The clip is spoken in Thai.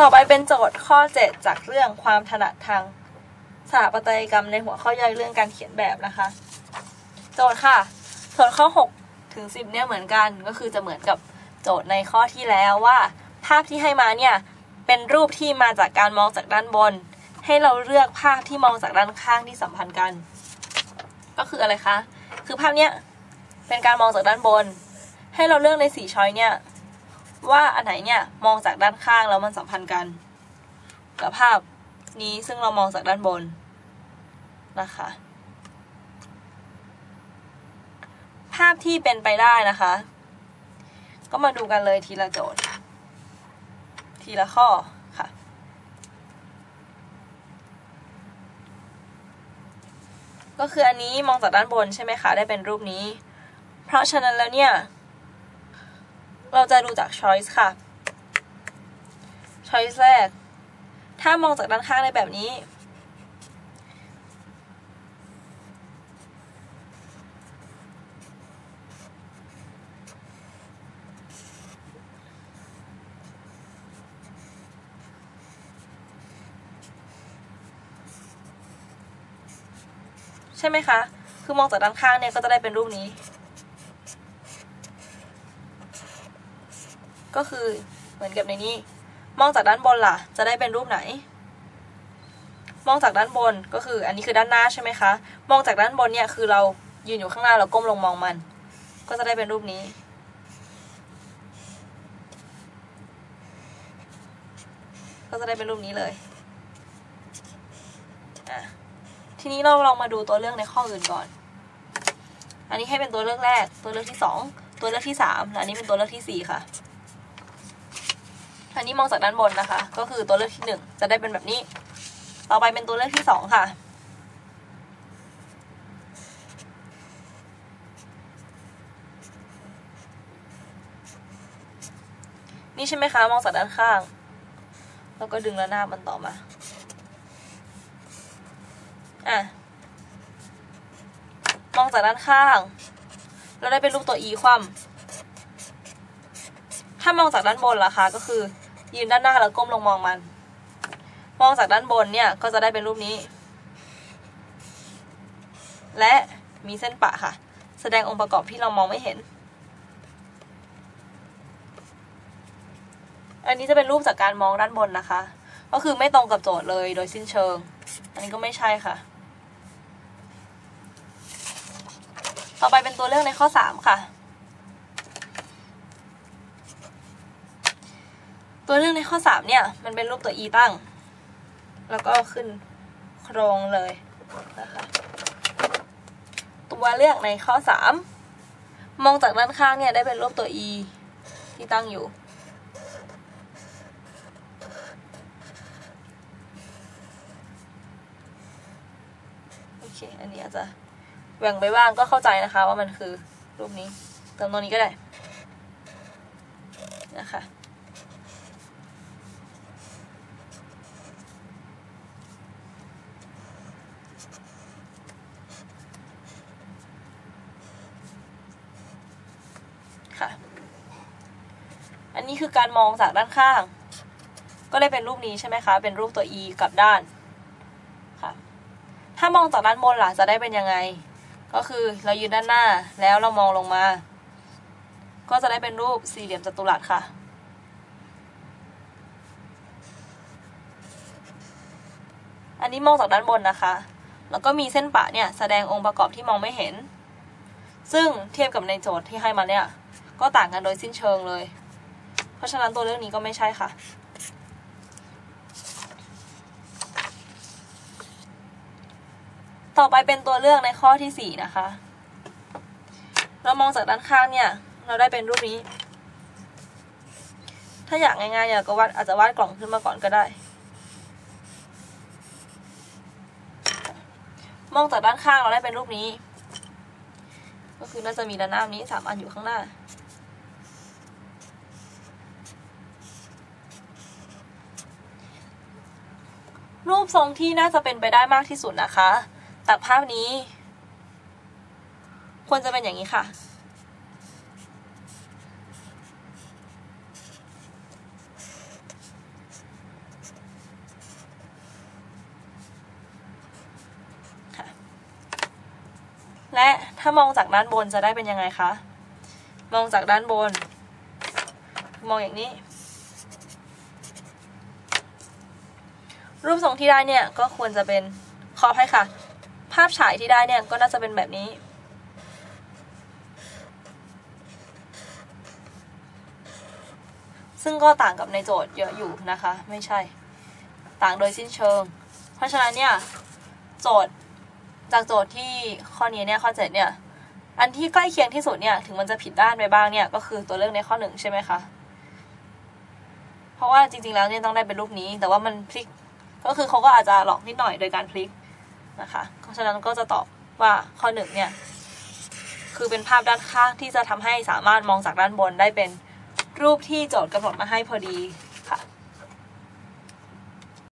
ต่อไปเป็นโจทย์ข้อ 7 จากเรื่องความถนัดทางสถาปัตยกรรมในหัวข้อย่อยเรื่องการเขียนแบบนะคะ โจทย์ค่ะ ส่วนข้อ 6 ถึง 10 เนี่ยเหมือนกันก็คือจะเหมือนกับโจทย์ในข้อที่แล้วว่า ภาพที่ให้มาเนี่ย เป็นรูปที่มาจากการมองจากด้านบน ให้เราเลือกภาพที่มองจากด้านข้างที่สัมพันธ์กัน ก็คืออะไรคะ คือภาพเนี้ยเป็นการมองจากด้านบน ให้เราเลือกในสี่ช้อยเนี่ย ว่าอันไหนเนี่ยมองจากด้านข้างแล้วมันสัมพันธ์กันกับภาพนี้ซึ่งเรามองจากด้านบนนะคะ ภาพที่เป็นไปได้นะคะ ก็มาดูกันเลยทีละโจทย์ ทีละข้อค่ะก็คืออันนี้มองจากด้านบนใช่ไหมคะ ได้เป็นรูปนี้ เพราะฉะนั้นแล้วเนี่ย เราจะดูจาก choice ค่ะ choice แรก ถ้ามองจากด้านข้างได้แบบนี้ ใช่ไหมคะ คือมองจากด้านข้างเนี่ยก็จะได้เป็นรูปนี้ ก็คือเหมือนกับในนี้ มองจากด้านบนล่ะ จะได้เป็นรูปไหน มองจากด้านบนก็คือ อันนี้คือด้านหน้าใช่ไหมคะ มองจากด้านบนเนี่ยคือเรายืนอยู่ข้างหน้าเราก้มลงมองมัน ก็จะได้เป็นรูปนี้ ก็จะได้เป็นรูปนี้เลยทีนี้เราลองมาดูตัวเลือกในข้ออื่นก่อน อันนี้ให้เป็นตัวเลือกแรก ตัวเลือกที่สองตัวเลือกที่สามและอันนี้เป็นตัวเลือกที่สี่ค่ะ อันนี้มองจากด้านบนนะคะ ก็คือตัวเลือกที่หนึ่งจะได้เป็นแบบนี้ ต่อไปเป็นตัวเลือกที่สองค่ะ นี่ใช่ไหมคะ มองจากด้านข้าง แล้วก็ดึงระนาบมันต่อมา อะ มองจากด้านข้างแล้วได้เป็นรูปตัว e คว่ำถ้ามองจากด้านบนล่ะคะก็คือ ยืนด้านหน้าแล้วก้มลงมองมัน มองจากด้านบนเนี่ยก็จะได้เป็นรูปนี้ และมีเส้นปะค่ะ แสดงองค์ประกอบที่เรามองไม่เห็น อันนี้จะเป็นรูปจากการมองด้านบนนะคะ ก็คือไม่ตรงกับโจทย์เลยโดยสิ้นเชิง อันนี้ก็ไม่ใช่ค่ะ ต่อไปเป็นตัวเลือกในข้อ 3 ค่ะ ตัวเลือกในข้อ3เนี่ย มันเป็นรูปตัว e ตั้ง แล้วก็ขึ้นโครงเลยนะคะตัวเลือกในข้อ3มองจากด้านข้างเนี่ยได้เป็นรูปตัว e ที่ตั้งอยู่ โอเค อันนี้อาจจะแหว่งไปบ้างก็เข้าใจนะคะว่ามันคือรูปนี้ เติมตรงนี้ก็ได้นะคะ ค่ะ อันนี้คือการมองจากด้านข้าง ก็ได้เป็นรูปนี้ใช่ไหมคะ เป็นรูปตัว e กับด้านค่ะ ถ้ามองจากด้านบนล่ะจะได้เป็นยังไง ก็คือเรายืนด้านหน้าแล้วเรามองลงมา ก็จะได้เป็นรูปสี่เหลี่ยมจัตุรัสค่ะอันนี้มองจากด้านบนนะคะ แล้วก็มีเส้นปะเนี่ยแสดงองค์ประกอบที่มองไม่เห็น ซึ่งเทียบกับในโจทย์ที่ให้มาเนี่ย ก็ต่างกันโดยสิ้นเชิงเลย เพราะฉะนั้นตัวเรื่องนี้ก็ไม่ใช่ค่ะ ต่อไปเป็นตัวเลือกในข้อที่สี่นะคะ เรามองจากด้านข้างเนี่ย เราได้เป็นรูปนี้ ถ้าอยากง่ายๆอยากก็วาดอาจจะวาดกล่องขึ้นมาก่อนก็ได้ มองจากด้านข้างเราได้เป็นรูปนี้ก็คือน่าจะมีด้านหน้านี้สามอันอยู่ข้างหน้า รูปทรงที่น่าจะเป็นไปได้มากที่สุดนะคะ จากภาพนี้ ควรจะเป็นอย่างนี้ค่ะ และถ้ามองจากด้านบนจะได้เป็นยังไงคะ มองจากด้านบน มองอย่างนี้ รูปทรงที่ได้เนี่ยก็ควรจะเป็นขออภัยค่ะ ภาพฉายที่ได้เนี่ยก็น่าจะเป็นแบบนี้ ซึ่งก็ต่างกับในโจทย์เยอะอยู่นะคะ ไม่ใช่ ต่างโดยสิ้นเชิง เพราะฉะนั้นเนี่ยโจทย์จากโจทย์ที่ข้อนี้เนี่ยข้อเจ็ดเนี่ยอันที่ใกล้เคียงที่สุดเนี่ยถึงมันจะผิดด้านไปบ้างเนี่ยก็คือตัวเลือกในข้อหนึ่งใช่ไหมคะเพราะว่าจริงๆแล้วเนี่ยต้องได้เป็นรูปนี้ แต่ว่ามันพลิก ก็คือเขาก็อาจจะหลอกนิดหน่อยโดยการพลิกนะคะเพราะฉะนั้นก็จะตอบว่าข้อหนึ่งเนี่ยคือเป็นภาพด้านข้างที่จะทำให้สามารถมองจากด้านบนได้เป็นรูปที่โจทย์กำหนดมาให้พอดี